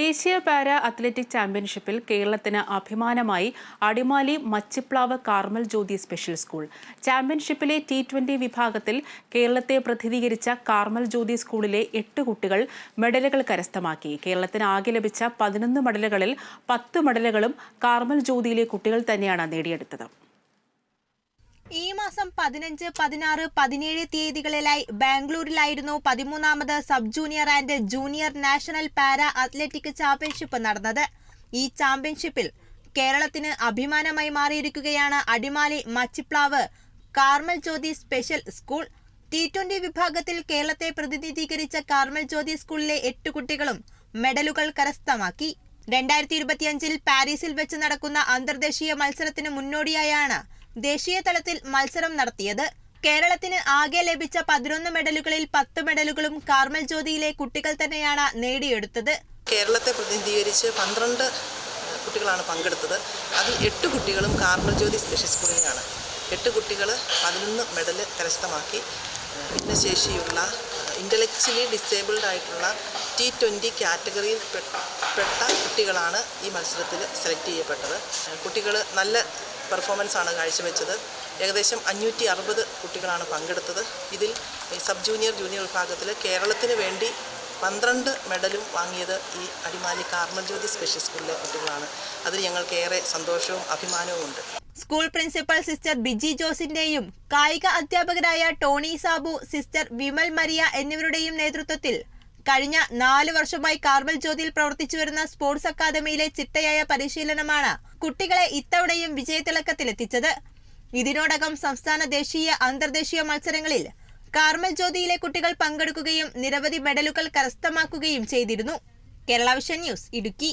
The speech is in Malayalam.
ദേശീയ പാര അത്ലറ്റിക് ചാമ്പ്യൻഷിപ്പിൽ കേരളത്തിന് അഭിമാനമായി Adimali Machiplavu Carmel Jyothi special school ചാമ്പ്യൻഷിപ്പിലെ T twenty വിഭാഗത്തിൽ കേരളത്തെ പ്രതിനിധീകരിച്ച കാർമൽ ജ്യോതി സ്കൂളിലെ എട്ട് കുട്ടികൾ മെഡലുകൾ കരസ്ഥമാക്കി. കേരളത്തിന് ആകെ ലഭിച്ച പതിനൊന്ന് മെഡലുകളിൽ പത്ത് മെഡലുകളും കാർമൽ ജ്യോതിയിലെ കുട്ടികൾ തന്നെയാണ് നേടിയെടുത്തത്. ഈ മാസം പതിനഞ്ച് പതിനാറ് പതിനേഴ് തീയതികളിലായി ബാംഗ്ലൂരിലായിരുന്നു പതിമൂന്നാമത് sub junior and junior national para athletic championship നടന്നത്. ഈ ചാമ്പ്യൻഷിപ്പിൽ കേരളത്തിന് അഭിമാനമായി മാറിയിരിക്കുകയാണ് Adimali Machiplavu. Carmel Jyothi special school. T twenty വിഭാഗത്തിൽ കേരളത്തെ പ്രതിനിധീകരിച്ച കാർമൽ ജ്യോതി സ്കൂളിലെ എട്ട് കുട്ടികളും മെഡലുകൾ കരസ്ഥമാക്കി. രണ്ടായിരത്തി ഇരുപത്തിയഞ്ചിൽ പാരീസിൽ വെച്ച് നടക്കുന്ന അന്തർദേശീയ മത്സരത്തിന് മുന്നോടിയായാണ് ദേശീയ തലത്തിൽ മത്സരം നടത്തിയത്. കേരളത്തിന് ആകെ ലഭിച്ച പതിനൊന്ന് മെഡലുകളിൽ പത്ത് മെഡലുകളും കാർമൽ ജ്യോതിയിലെ കുട്ടികൾ തന്നെയാണ് നേടിയെടുത്തത്. കേരളത്തെ പ്രതിനിധീകരിച്ച് പന്ത്രണ്ട് കുട്ടികളാണ് പങ്കെടുത്തത്. അതിൽ എട്ട് കുട്ടികളും കാർമൽ ജ്യോതി സ്പെഷ്യൽ സ്കൂളിലാണ്. എട്ട് കുട്ടികൾ പതിനൊന്ന് മെഡൽ കരസ്ഥമാക്കി. ഭിന്നശേഷിയുള്ള ഇന്റലക്ച്വലി ഡിസേബിൾഡ് ആയിട്ടുള്ള ടി ട്വന്റി കാറ്റഗറിയിൽ പെട്ട കുട്ടികളാണ് ഈ മത്സരത്തിൽ സെലക്ട് ചെയ്യപ്പെട്ടത്. കുട്ടികൾ നല്ല പെർഫോമൻസാണ് കാഴ്ചവെച്ചത്. ഏകദേശം അഞ്ഞൂറ്റി അറുപത് കുട്ടികളാണ് പങ്കെടുത്തത്. ഇതിൽ സബ് ജൂനിയർ ജൂനിയർ വിഭാഗത്തിൽ കേരളത്തിന് വേണ്ടി പന്ത്രണ്ട് മെഡലും വാങ്ങിയത് ഈ അടിമാലി കാർമൽ ജ്യോതി സ്പെഷ്യൽ സ്കൂളിലെ കുട്ടികളാണ്. അതിൽ ഞങ്ങൾക്ക് ഏറെ സന്തോഷവും അഭിമാനവും ഉണ്ട് സ്കൂൾ പ്രിൻസിപ്പൽ സിസ്റ്റർ ബിജി ജോസിന്റെയും കായിക അധ്യാപകരായ Tony Sabu sister Vimal Maria എന്നിവരുടെയും നേതൃത്വത്തിൽ കഴിഞ്ഞ നാല് വർഷമായി കാർമൽ ജ്യോതിയിൽ പ്രവർത്തിച്ചു വരുന്ന സ്പോർട്സ് അക്കാദമിയിലെ ചിട്ടയായ പരിശീലനമാണ് കുട്ടികളെ ഇത്തവണയും വിജയത്തിളക്കത്തിലെത്തിച്ചത്. ഇതിനോടകം സംസ്ഥാന ദേശീയ അന്തർദേശീയ മത്സരങ്ങളിൽ കാർമൽ ജ്യോതിയിലെ കുട്ടികൾ പങ്കെടുക്കുകയും നിരവധി മെഡലുകൾ കരസ്ഥമാക്കുകയും ചെയ്തിരുന്നു. Kerala Vision News Idukki.